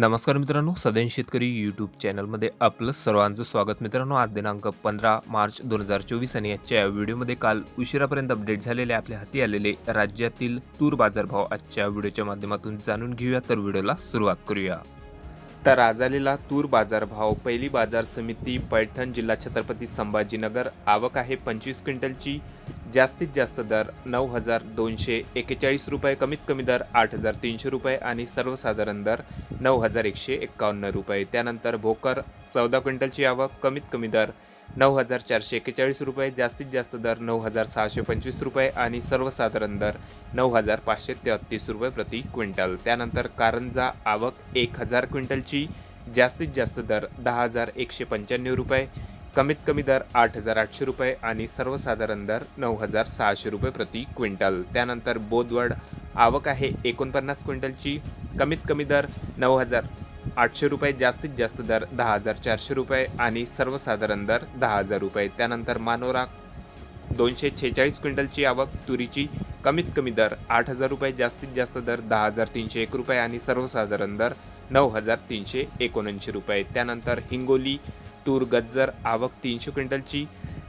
नमस्कार मित्रांनो सदैन शेतकरी यूट्यूब चॅनलमध्ये आपलं सर्वांचं स्वागत. मित्रांनो आज दिनांक पंधरा मार्च दोन हजार चोवीस आणि आजच्या या व्हिडिओमध्ये काल उशिरापर्यंत अपडेट झालेले आपल्या हाती आलेले राज्यातील तूर बाजारभाव आजच्या व्हिडिओच्या माध्यमातून जाणून घेऊया. तर व्हिडिओला सुरुवात करूया. तर आज आलेला तूर बाजारभाव पहिली बाजार समिती पैठण जिल्हा छत्रपती संभाजीनगर. आवक आहे पंचवीस क्विंटलची. जास्तीत जास्त दर नऊ हजार दोनशे एक्केचाळीस रुपये कमीत कमी दर आठ हजार तीनशे रुपये आणि सर्वसाधारण दर नऊ हजार एकशे एक्कावन्न रुपये. त्यानंतर भोकर चौदा क्विंटलची आवक कमीत कमी दर नऊ हजार चारशे एक्केचाळीस रुपये जास्तीत जास्त दर नऊ हजार सहाशे पंचवीस रुपये आणि सर्वसाधारण दर नऊ हजार पाचशे तेहत्तीस रुपये प्रति क्विंटल. त्यानंतर कारंजा आवक एक हजार क्विंटलची जास्तीत जास्त दर दहा हजार एकशे पंच्याण्णव रुपये कमीत कमी दर आठ हजार आठशे रुपये आणि सर्वसाधारण दर नऊ हजार सहाशे रुपये प्रति क्विंटल. त्यानंतर बोदवड आवक आहे एकोणपन्नास क्विंटलची. कमीत कमी दर नऊ हजार आठशे रुपये जास्तीत जास्त दर दहा हजार चारशे रुपये आणि सर्वसाधारण दर दहा हजार रुपये. त्यानंतर मानोरा दोनशे छेचाळीस क्विंटलची आवक तुरीची कमीत कमी दर आठ हजार रुपये जास्तीत जास्त दर दहा हजार तीनशे एक रुपये आणि सर्वसाधारण दर नऊ हजार तीनशे एकोणऐंशी रुपये. त्यानंतर हिंगोली तूर गज्जर आवक तीनशे क्विंटलची.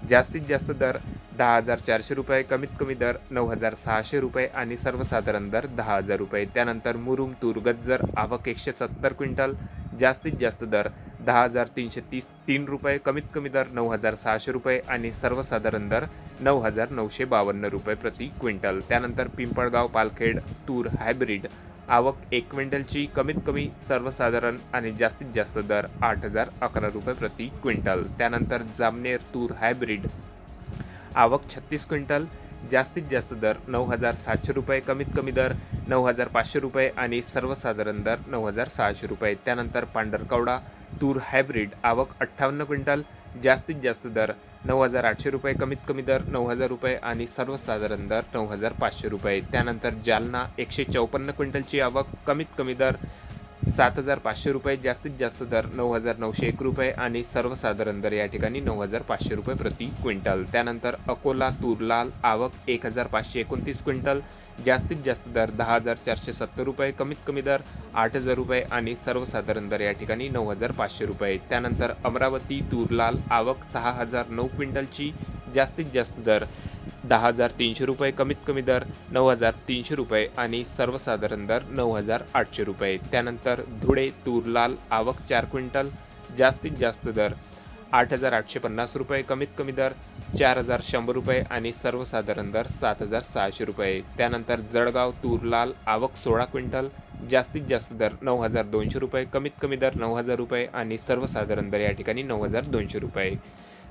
जास्तीत जास्त दर दहा हजार चारशे रुपये कमीत कमी दर नऊ हजार सहाशे रुपये आणि सर्वसाधारण दर दहा हजार रुपये. त्यानंतर मुरुम तूर गज्जर आवक एकशे सत्तर क्विंटल जास्तीत जास्त दर दहा हजार तीनशे तीस तीन रुपये कमीत कमी दर नऊ हजार सहाशे रुपये आणि सर्वसाधारण दर नऊ हजार नऊशे बावन्न रुपये प्रति क्विंटल. त्यानंतर पिंपळगाव पालखेड तूर हायब्रिड आवक एक क्विंटलची कमीत कमी सर्वसाधारण आणि जास्तीत जास्त दर आठ हजार अकरा रुपये प्रति क्विंटल. त्यानंतर जामनेर तूर हायब्रिड. आवक छत्तीस क्विंटल जास्तीत जास्त दर नऊ हजार सातशे रुपये कमीत कमी दर नऊ हजार पाचशे रुपये आणि सर्वसाधारण दर नऊ हजार सहाशे रुपये. त्यानंतर पांढरकवडा तूर हायब्रिड आवक अठ्ठावन्न क्विंटल जास्तीत जास्त दर नऊ हजार आठशे रुपये कमीत कमी दर नऊ हजार रुपये आणि सर्वसाधारण दर नऊ हजार पाचशे रुपये. त्यानंतर जालना एकशे चौपन्न क्विंटलची आवक कमीत कमी दर सात हजार पाचशे रुपये जास्तीत जास्त दर नऊ हजार नऊशे एक रुपये आणि सर्वसाधारण दर या ठिकाणी नऊ हजार पाचशे रुपये प्रति क्विंटल. त्यानंतर अकोला तुरलाल आवक एक हजार पाचशे एकोणतीस क्विंटल जास्तीत जास्त दर दहा हजार चारशे सत्तर रुपये कमीत कमी दर आठ हजार रुपये आणि सर्वसाधारण दर या ठिकाणी नऊ हजार पाचशे रुपये. त्यानंतर अमरावती तूरलाल आवक सहा हजार नऊ क्विंटलची जास्तीत जास्त दर दहा हजार तीनशे रुपये कमीत कमी दर नऊ हजार तीनशे रुपये आणि सर्वसाधारण दर नऊ हजार आठशे रुपये. त्यानंतर धुळे तूरलाल आवक चार क्विंटल जास्तीत जास्त दर आठ हजार आठशे पन्नास रुपये कमीत कमी दर चार हजार शंभर रुपये आणि सर्वसाधारण दर सात हजार सहाशे रुपये. त्यानंतर जळगाव तूरलाल आवक सोळा क्विंटल जास्तीत जास्त दर नऊ हजार दोनशे रुपये कमीत कमी दर नऊ हजार रुपये आणि सर्वसाधारण दर या ठिकाणी नऊ हजार दोनशे रुपये.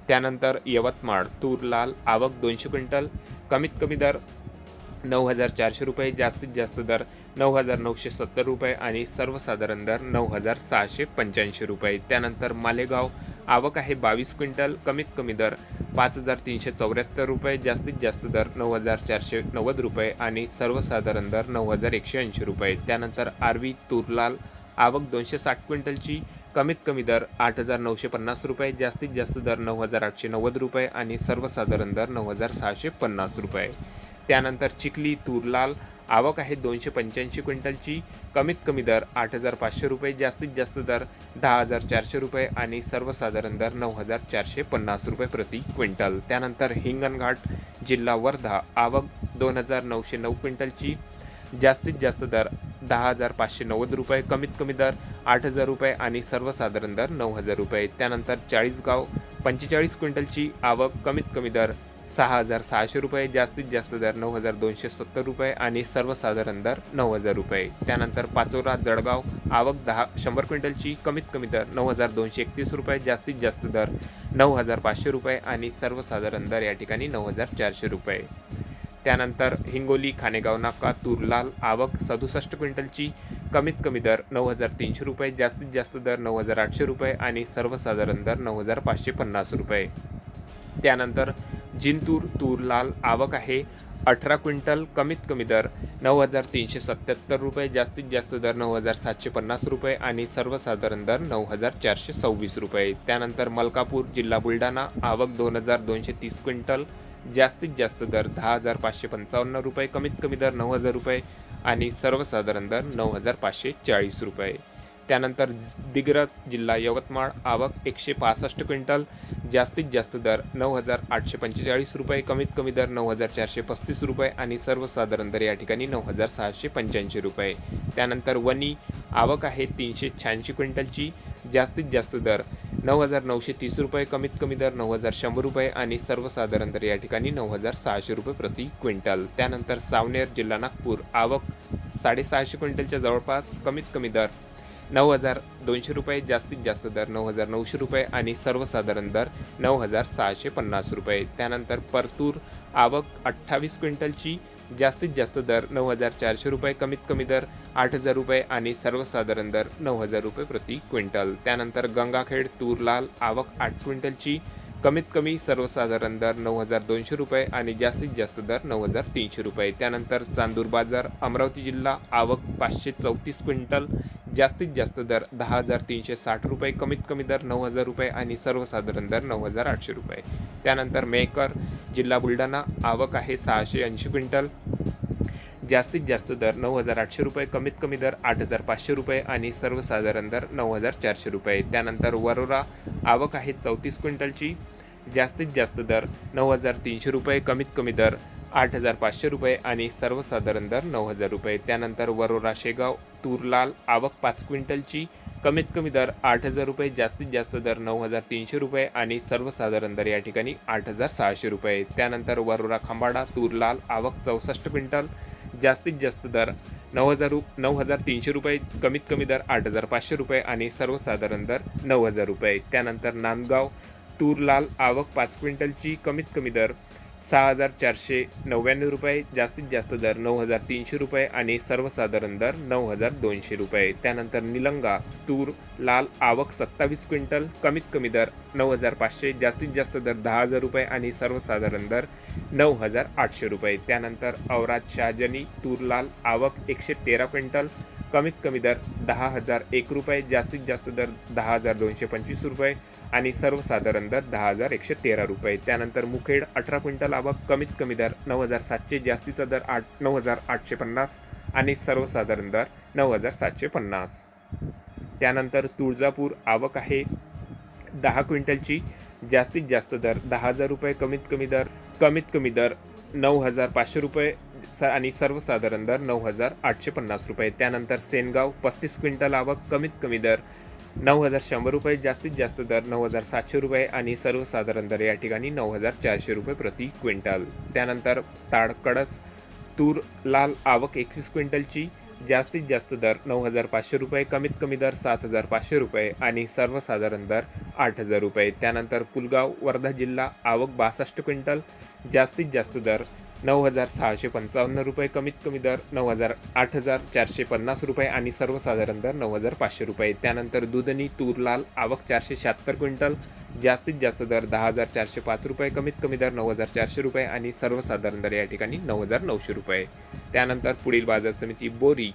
त्यानंतर यवतमाळ तूरलाल आवक दोनशे क्विंटल कमीत कमी दर नऊ हजार चारशे रुपये जास्तीत जास्त दर नऊ हजार नऊशे सत्तर रुपये आणि सर्वसाधारण दर नऊ हजार सहाशे पंच्याऐंशी रुपये. त्यानंतर मालेगाव आवक आहे बावीस क्विंटल कमीत कमी दर पाच हजार तीनशे चौऱ्याहत्तर रुपये जास्तीत जास्त दर नऊ हजार चारशे नव्वद रुपये आणि सर्वसाधारण दर नऊ हजार एकशे ऐंशी रुपये. त्यानंतर आरवी तुरलाल आवक दोनशे साठ क्विंटलची कमीत कमी दर आठ हजार नऊशे पन्नास रुपये जास्तीत जास्त दर नऊ हजार आठशे नव्वद रुपये आणि सर्वसाधारण दर नऊ हजार सहाशे पन्नास रुपये. त्यानंतर चिखली तुरलाल आवक आहे दोनशे पंच्याऐंशी क्विंटलची. कमीत कमी दर आठ हजार पाचशे रुपये जास्तीत जास्त दर दहा हजार चारशे रुपये आणि सर्वसाधारण दर नऊ हजार चारशे पन्नास रुपये प्रति क्विंटल. त्यानंतर हिंगणघाट जिल्हा वर्धा आवक दोन हजार नऊशे नऊ क्विंटलची. जास्तीत जास्त दर दहा हजार पाचशे नव्वद रुपये कमीत कमी दर आठ हजार रुपये आणि सर्वसाधारण दर नऊ हजार रुपये. त्यानंतर चाळीसगाव पंचेचाळीस क्विंटलची आवक कमीत कमी दर सहा हजार सहाशे रुपये जास्तीत जास्त दर नऊ हजार दोनशे सत्तर रुपये आणि सर्वसाधारण दर नऊ हजार रुपये. त्यानंतर पाचोरा जळगाव आवक दहा शंभर क्विंटलची कमीत कमी दर नऊ हजार दोनशे एकतीस रुपये जास्तीत जास्त दर नऊ हजार पाचशे रुपये आणि सर्वसाधारण दर या ठिकाणी नऊ हजार चारशे रुपये. त्यानंतर हिंगोली खानेगाव नाका तुरलाल आवक सदुसष्ट क्विंटलची कमीत कमी दर नऊ हजार तीनशे रुपये जास्तीत जास्त दर नऊ हजार आठशे रुपये आणि सर्वसाधारण दर नऊ हजार पाचशे पन्नास रुपये. त्यानंतर जिंतूर तूर लाल आवक आहे. अठरा क्विंटल कमीत कमी दर नऊ हजार तीनशे सत्याहत्तर रुपये जास्तीत जास्त दर नऊ हजार सातशे पन्नास रुपये आणि सर्वसाधारण दर नऊ हजार चारशे सव्वीस रुपये. त्यानंतर मलकापूर जिल्हा बुलढाणा आवक दोन हजार दोनशे तीस क्विंटल जास्तीत जास्त दर दहा हजार पाचशे पंचावन्न रुपये कमीत कमी दर नऊ हजार रुपये आणि सर्वसाधारण दर नऊ हजार पाचशे चाळीस रुपये. त्यानंतर दिग्रज जिल्हा यवतमाळ आवक एकशे पासष्ट क्विंटल जास्तीत जास्त दर नऊ हजार आठशे पंचेचाळीस रुपये कमीत कमी दर नऊ हजार चारशे पस्तीस रुपये आणि सर्वसाधारण दर या ठिकाणी नऊ हजार सहाशे पंच्याऐंशी रुपये. त्यानंतर वनी आवक आहे तीनशे शहाऐंशी क्विंटलची. जास्तीत जास्त दर नऊ हजार नऊशे तीस रुपये कमीत कमी दर नऊ हजार शंभर रुपये आणि सर्वसाधारण दर या ठिकाणी नऊ हजार सहाशे रुपये प्रति क्विंटल. त्यानंतर सावनेर जिल्हा नागपूर आवक साडेसहाशे क्विंटलच्या जवळपास कमीत कमी दर नऊ हजार दोनशे रुपये जास्तीत जास्त दर नऊ हजार नऊशे रुपये आणि सर्वसाधारण दर नऊ हजार सहाशे पन्नास रुपये. त्यानंतर परतूर आवक अठ्ठावीस क्विंटलची जास्तीत जास्त दर नऊ हजार चारशे रुपये कमीत कमी दर आठ हजार रुपये आणि सर्वसाधारण दर नऊ हजार रुपये प्रति क्विंटल. त्यानंतर गंगाखेड तूर लाल आवक आठ क्विंटलची कमीत कमी सर्वसाधारण दर नऊ हजार दोनशे रुपये आणि जास्तीत जास्त दर नऊ हजार तीनशे रुपये. त्यानंतर चांदूर बाजार अमरावती जिल्हा आवक पाचशे चौतीस क्विंटल जास्तीत जास्त दर दहा हजार तीनशे साठ रुपये कमीत कमी दर नऊ हजार रुपये आणि सर्वसाधारण दर नऊ हजार आठशे रुपये. त्यानंतर मेकर जिल्हा बुलढाणा आवक आहे सहाशे ऐंशी क्विंटल जास्तीत जास्त दर नऊ हजार आठशे रुपये कमीत कमी दर आठ हजार पाचशे रुपये आणि सर्वसाधारण दर नऊ हजार चारशे रुपये. त्यानंतर वरोरा आवक आहे चौतीस क्विंटलची. जास्तीत जास्त दर नऊ हजार तीनशे रुपये कमीत कमी दर आठ हजार पाचशे रुपये आणि सर्वसाधारण दर नऊ हजार रुपये. त्यानंतर वरोरा शेगाव तूरलाल आवक पाच क्विंटलची कमीत कमी दर आठ हजार रुपये जास्तीत जास्त दर नऊ हजार तीनशे रुपये आणि सर्वसाधारण दर या ठिकाणी आठ हजार सहाशे रुपये. त्यानंतर वरोरा खंबाडा तूरलाल आवक चौसष्ट क्विंटल जास्तीत जास्त दर नऊ हजार रु नऊ हजार तीनशे रुपये कमीत कमी दर आठ हजार पाचशे रुपये आणि सर्वसाधारण दर नऊ हजार रुपये. त्यानंतर नांदगाव तूर लाल आवक पाच क्विंटलची कमीत कमी दर सहा हजार चारशे नव्याण्णव रुपये जास्तीत जास्त दर नऊ हजार तीनशे रुपये आणि सर्वसाधारण दर नऊ हजार दोनशे रुपये. त्यानंतर निलंगा तूर लाल आवक सत्तावीस क्विंटल कमीत कमी दर नऊ हजार पाचशे जास्तीत जास्त दर दहा हजार रुपये आणि सर्वसाधारण दर नऊ हजार आठशे रुपये. त्यानंतर औराद शहाजनी तूर लाल आवक एकशे तेरा क्विंटल कमीत कमी दर दहा हजार एक रुपये जास्तीत जास्त दर दहा हजार दोनशे पंचवीस रुपये आणि सर्वसाधारण दर दहा हजार एकशे तेरा रुपये. त्यानंतर मुखेड अठरा क्विंटल आवक कमीत कमी दर नऊ हजार सातशे जास्तीचा दर आठ नऊ हजार आठशे पन्नास आणि सर्वसाधारण दर नऊ हजार सातशे पन्नास. त्यानंतर तुळजापूर आवक आहे दहा क्विंटलची जास्तीत जास्त दर दहा हजार रुपये कमीत कमी दर कमीत कमी दर नऊ हजार पाचशे रुपये स आणि सर्वसाधारण दर नऊ हजार आठशे पन्नास रुपये. त्यानंतर सेनगाव पस्तीस क्विंटल आवक कमीत कमी दर नऊ हजार शंभर रुपये जास्तीत जास्त दर नऊ हजार सातशे रुपये आणि सर्वसाधारण दर या ठिकाणी नऊ हजार चारशे रुपये प्रति क्विंटल. त्यानंतर ताडकडस तूर लाल आवक एकवीस क्विंटलची जास्तीत जास्त दर नऊ हजार पाचशे रुपये कमीत कमी दर सात हजार पाचशे रुपये आणि सर्वसाधारण दर आठ हजार रुपये. त्यानंतर पुलगाव वर्धा जिल्हा आवक बासष्ट क्विंटल जास्तीत जास्त दर नऊ हजार सहाशे पंचावन्न रुपये कमीत कमी दर नऊ हजार आठ हजार चारशे पन्नास रुपये आणि सर्वसाधारण दर नऊ हजार पाचशे रुपये. त्यानंतर दुधनी तूर लाल आवक चारशे शहात्तर क्विंटल जास्तीत जास्त दर दहा हजार चारशे पाच रुपये कमीत कमी दर नऊ हजार चारशे रुपये आणि सर्वसाधारण दर या ठिकाणी नऊ हजार नऊशे रुपये. त्यानंतर पुढील बाजार समिती बोरी.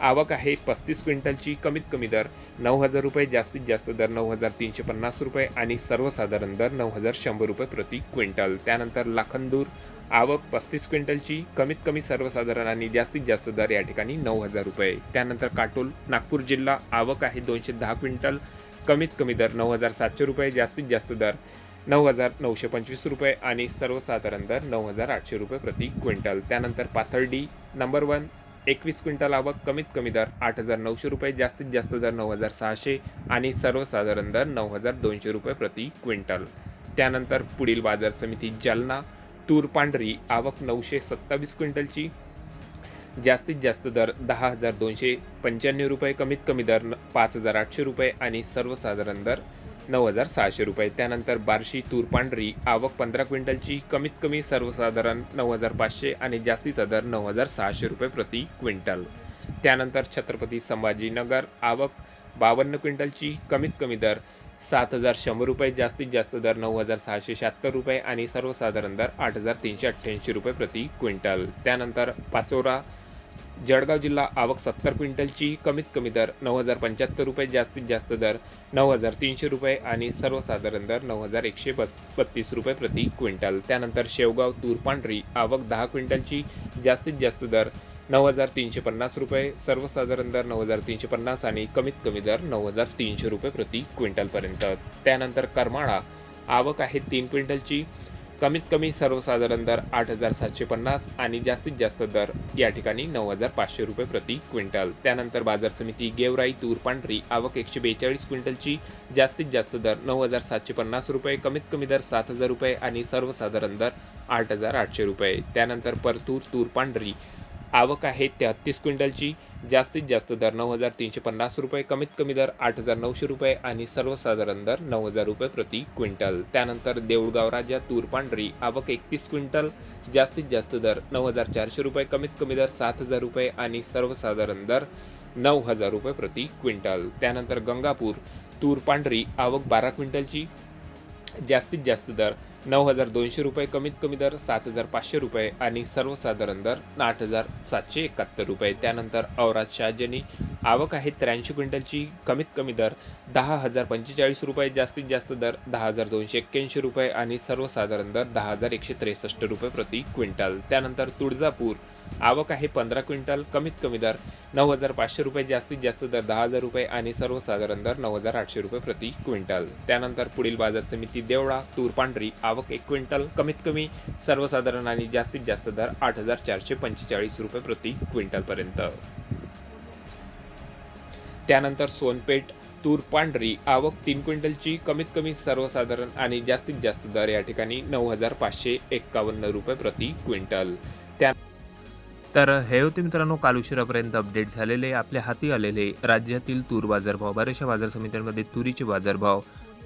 आवक आहे पस्तीस क्विंटलची कमीत कमी दर नऊ हजार रुपये जास्तीत जास्त दर नऊ हजार तीनशे पन्नास रुपये आणि सर्वसाधारण दर नऊ हजार शंभर रुपये प्रति क्विंटल. त्यानंतर लाखंदूर आवक पस्तीस क्विंटलची कमीत कमी सर्वसाधारण आणि जास्तीत जास्त दर या ठिकाणी नऊ हजार रुपये. त्यानंतर काटोल नागपूर जिल्हा आवक आहे दोनशे दहा क्विंटल कमीत कमी दर नऊ हजार सातशे रुपये जास्तीत जास्त दर नऊ हजार नऊशे पंचवीस रुपये आणि सर्वसाधारण दर नऊ हजार आठशे रुपये प्रति क्विंटल. त्यानंतर पाथर्डी नंबर वन एकवीस क्विंटल आवक कमीत कमी दर आठ हजार नऊशे रुपये जास्तीत जास्त दर नऊ हजार सहाशे आणि सर्वसाधारण दर नऊ हजार दोनशे रुपये प्रति क्विंटल. त्यानंतर पुढील बाजार समिती जालना तूर पांढरी आवक नऊशे सत्तावीस क्विंटलची. जास्तीत जास्त दर दहा हजार दोनशे पंच्याण्णव रुपये कमीत कमी दर पाच हजार आठशे रुपये आणि सर्वसाधारण दर नऊ हजार सहाशे रुपये. त्यानंतर बार्शी तूर पांढरी आवक पंधरा क्विंटलची कमीत कमी सर्वसाधारण नऊ हजार पाचशे आणि जास्तीचा दर नऊ हजार सहाशे रुपये प्रति क्विंटल. त्यानंतर छत्रपती संभाजीनगर आवक बावन्न क्विंटलची कमीत कमी दर सात हजार शंभर रुपये जास्तीत जास्त दर नऊ हजार सहाशे शहात्तर रुपये आणि सर्वसाधारण दर आठ हजार तीनशे अठ्ठ्याऐंशी रुपये प्रति क्विंटल. त्यानंतर पाचोरा जळगाव जिल्हा आवक सत्तर क्विंटलची कमीत कमी दर नऊ हजार पंच्याहत्तर रुपये जास्तीत जास्त दर नऊ हजार तीनशे रुपये आणि सर्वसाधारण दर नऊ हजार एकशे बस बत्तीस रुपये प्रति क्विंटल. त्यानंतर शेवगाव तूर पांढरी आवक दहा क्विंटलची जास्तीत जास्त दर नऊ हजार तीनशे पन्नास रुपये सर्वसाधारण दर नऊ हजार तीनशे पन्नास आणि कमीत कमी दर नऊ हजार तीनशे रुपये प्रति क्विंटलपर्यंत. त्यानंतर करमाळा आवक आहे तीन क्विंटलची कमीत कमी सर्वसाधारण दर आठ हजार सातशे पन्नास आणि जास्तीत जास्त दर या ठिकाणी नऊ हजार पाचशे रुपये प्रति क्विंटल. त्यानंतर बाजार समिती गेवराई तूर पांढरी आवक एकशे बेचाळीस क्विंटलची जास्तीत जास्त दर नऊ हजार सातशे पन्नास रुपये कमीत कमी दर सात हजार रुपये आणि सर्वसाधारण दर आठ हजार आठशे रुपये. त्यानंतर परतूर तूर पांढरी आवक आहे तेहत्तीस क्विंटलची. जास्तीत जास्त दर नऊ हजार तीनशे पन्नास रुपये कमीत कमी दर आठ हजार नऊशे रुपये आणि सर्वसाधारण दर नऊ हजार रुपये प्रति क्विंटल. त्यानंतर देऊळगाव राजा तूर पांढरी आवक एकतीस क्विंटल जास्तीत जास्त दर नऊ हजार चारशे रुपये कमीत कमी दर सात हजार रुपये आणि सर्वसाधारण दर नऊ हजार रुपये प्रति क्विंटल. त्यानंतर गंगापूर तूर पांढरी आवक बारा क्विंटलची जास्तीत जास्त दर नऊ हजार दोनशे रुपये कमीत कमी दर सात हजार पाचशे रुपये आणि सर्वसाधारण दर आठ हजार सातशे एकाहत्तर रुपये. त्यानंतर औराद शहाजनी आवक आहे त्र्याऐंशी क्विंटलची. कमीत कमी दर दहा हजार पंचेचाळीस रुपये जास्तीत जास्त दर दहा हजार दोनशे एक्क्याऐंशी रुपये आणि सर्वसाधारण दर दहा हजार एकशे त्रेसष्ट रुपये प्रति क्विंटल. त्यानंतर तुळजापूर आवक आहे पंधरा क्विंटल कमीत कमी दर नऊ हजार पाचशे रुपये जास्तीत जास्त दर दहा हजार रुपये आणि सर्वसाधारण दर नऊ हजार आठशे रुपये प्रति क्विंटल. त्यानंतर पुढील बाजार समिती देवळा तूर पांढरी आवक एक क्विंटल कमीत कमी सर्वसाधारण आणि जास्तीत जास्त दर आठ हजार चारशे पंचेचाळीस रुपये प्रति क्विंटलपर्यंत. त्यानंतर सोनपेठ तूर पांढरी आवक तीन क्विंटलची कमीत कमी सर्वसाधारण आणि जास्तीत जास्त दर या ठिकाणी नऊ हजार पाचशे एक्कावन्न रुपये प्रति क्विंटल. त्या तर हे होते मित्रांनो काल उशिरापर्यंत अपडेट झालेले आपल्या हाती आलेले राज्यातील तूर बाजारभाव. बऱ्याचशा बाजार समित्यांमध्ये तुरीचे बाजारभाव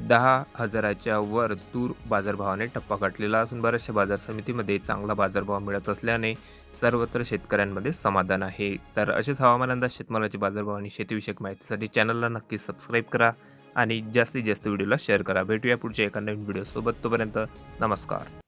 दहा हजाराच्या वर तूर बाजारभावाने टप्पा गाठलेला असून बऱ्याचशा बाजार समितीमध्ये चांगला बाजारभाव मिळत असल्याने सर्वत्र शेतकऱ्यांमध्ये समाधान आहे. तर असेच हवामान अंदाज शेतमालाचे बाजारभाव आणि शेतीविषयक माहितीसाठी चॅनलला नक्की सबस्क्राईब करा आणि जास्तीत जास्त व्हिडिओला शेअर करा. भेटूया पुढच्या एका नवीन व्हिडिओसोबत. तोपर्यंत नमस्कार.